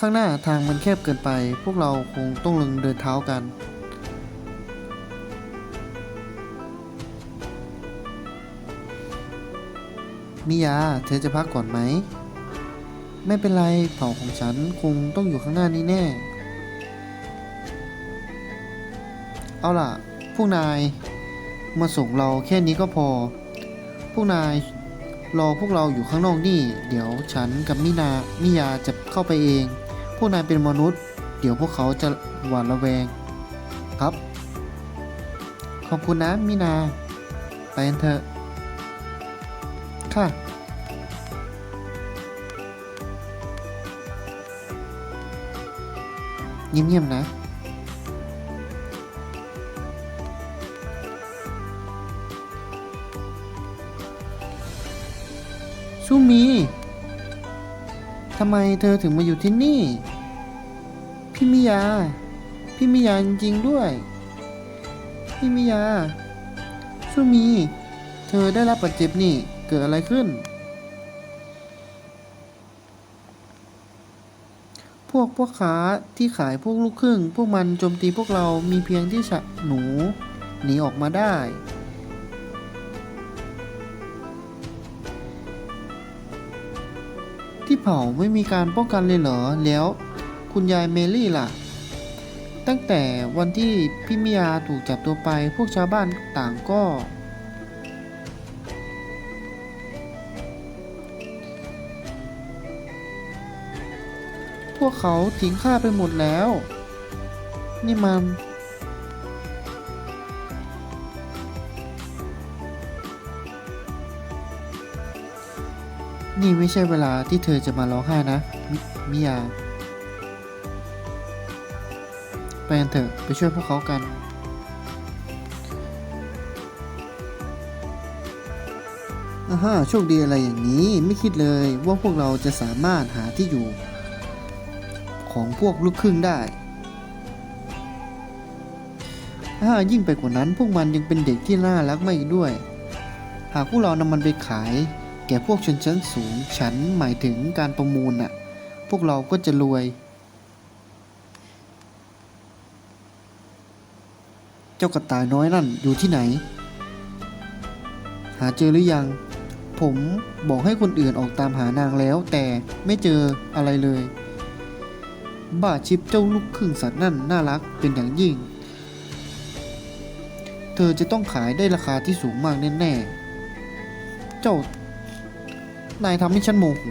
ข้างหน้าทางมันแคบเกินไป พวกเราคงต้องลงเดินเท้ากัน มิยา เธอจะพักก่อนไหม ไม่เป็นไร เผ่าของฉันคงต้องอยู่ข้างหน้านี้แน่ เอาล่ะ พวกนาย มาส่งเราแค่นี้ก็พอ พวกนายรอพวกเราอยู่ข้างนอกนี่ เดี๋ยวฉันกับมินามิยาจะเข้าไปเอง พวกนายเป็นมนุษย์ เดี๋ยวพวกเขาจะหวาดระแวง ครับ ขอบคุณนะมินา ไปกันเถอะ ค่ะ เงียบๆนะซูมี ทำไมเธอถึงมาอยู่ที่นี่ พี่มิยา พี่มิยาจริงๆด้วย พี่มิยาซูมี เธอได้รับบาดเจ็บนี่ เกิดอะไรขึ้น พวกพวกค้าที่ขายพวกลูกครึ่ง พวกมันโจมตีพวกเรามีเพียงที่ฉะหนู หนีออกมาได้ ที่เผาไม่มีการป้องกันเลยเหรอ แล้วคุณยายเมลี่ล่ะ ตั้งแต่วันที่พี่มิยาถูกจับตัวไปพวกชาวบ้านต่างก็ พวกเขาทิ้งข้าไปหมดแล้ว นี่มัน นี่ไม่ใช่เวลาที่เธอจะมาร้องไห้นะมมิยา ไปกันเถอะไปช่วยพวกเขากัน อ่าฮะโชคดีอะไรอย่างนี้ไม่คิดเลยว่าพวกเราจะสามารถหาที่อยู่ ของพวกลูกครึ่งได้อ่ายิ่งไปกว่านั้นพวกมันยังเป็นเด็กที่น่ารักมากอีกด้วย หากพวกเรานำมันไปขาย แก่พวกชนชั้นสูง ฉันหมายถึงการประมูลน่ะ พวกเราก็จะรวย เจ้ากระต่ายน้อยนั่นอยู่ที่ไหน หาเจอหรือยัง ผมบอกให้คนอื่นออกตามหานางแล้ว แต่ไม่เจออะไรเลย บ้าชิปเจ้าลูกครึ่งสัตว์นั่นน่ารักเป็นอย่างยิ่ง เธอจะต้องขายได้ราคาที่สูงมากแน่ๆ เจ้า นายทำให้ฉันโมโห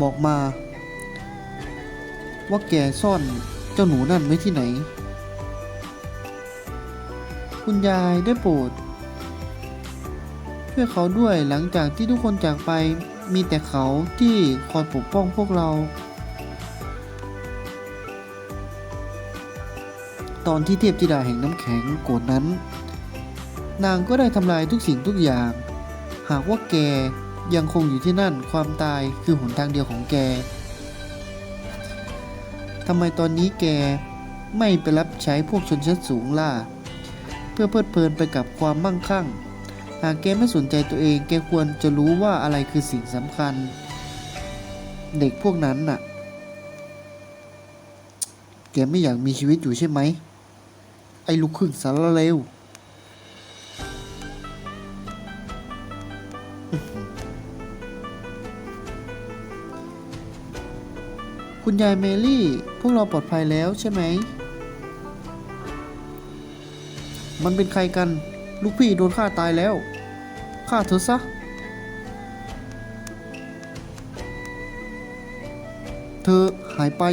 บอกมา ว่าแกซ่อนเจ้าหนูนั่นไว้ที่ไหน คุณยายได้โปรดช่วยเขาด้วยหลังจากที่ทุกคนจากไปมีแต่เขาที่คอยปกป้องพวกเรา ตอนที่เทพธิดาแห่งน้ำแข็งโกรธนั้น นางก็ได้ทำลายทุกสิ่งทุกอย่าง หากว่าแกยังคงอยู่ที่นั่นความตายคือหนทางเดียวของแกทำไมตอนนี้แกไม่ไปรับใช้พวกชนชั้นสูงล่ะ เพื่อเพลิดเพลินไปกับความมั่งคั่ง หากแกไม่สนใจตัวเองแกควรจะรู้ว่าอะไรคือสิ่งสำคัญ เด็กพวกนั้นน่ะ แกไม่อยากมีชีวิตอยู่ใช่ไหม ไอ้ลูกครึ่งสารเลว คุณยายเมลี่ พวกเราปลอดภัยแล้วใช่ไหม มันเป็นใครกัน ลูกพี่โดนฆ่าตายแล้ว ฆ่าเธอซะ เธอหายไป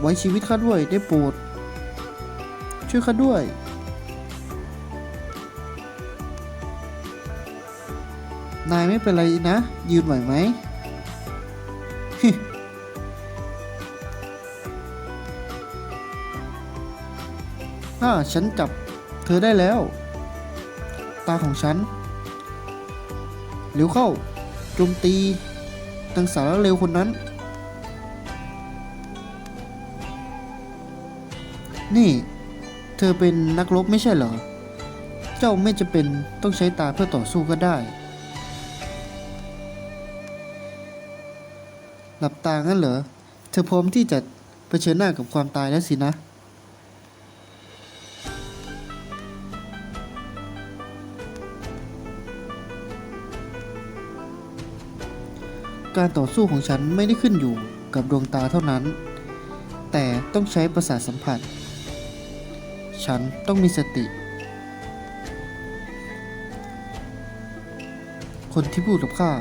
ไว้ชีวิตข้าด้วยได้โปรด ช่วยข้าด้วย นายไม่เป็นไรนะ ยืนไหวไหมถ้าฉันจับเธอได้แล้ว ตาของฉันเร็วเข้าโจมตีนางสารเร็วคนนั้น นี่ เธอเป็นนักรบไม่ใช่เหรอ เจ้าไม่จะเป็นต้องใช้ตาเพื่อต่อสู้ก็ได้ หลับตางั้นเหรอ เธอพร้อมที่จะเผชิญหน้ากับความตายแล้วสินะ การต่อสู้ของฉันไม่ได้ขึ้นอยู่กับดวงตาเท่านั้น แต่ต้องใช้ประสาทสัมผัส ฉันต้องมีสติ คนที่พูดกับข้า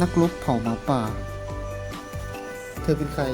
นักรบเผ่าหมาป่า เธอเป็นใคร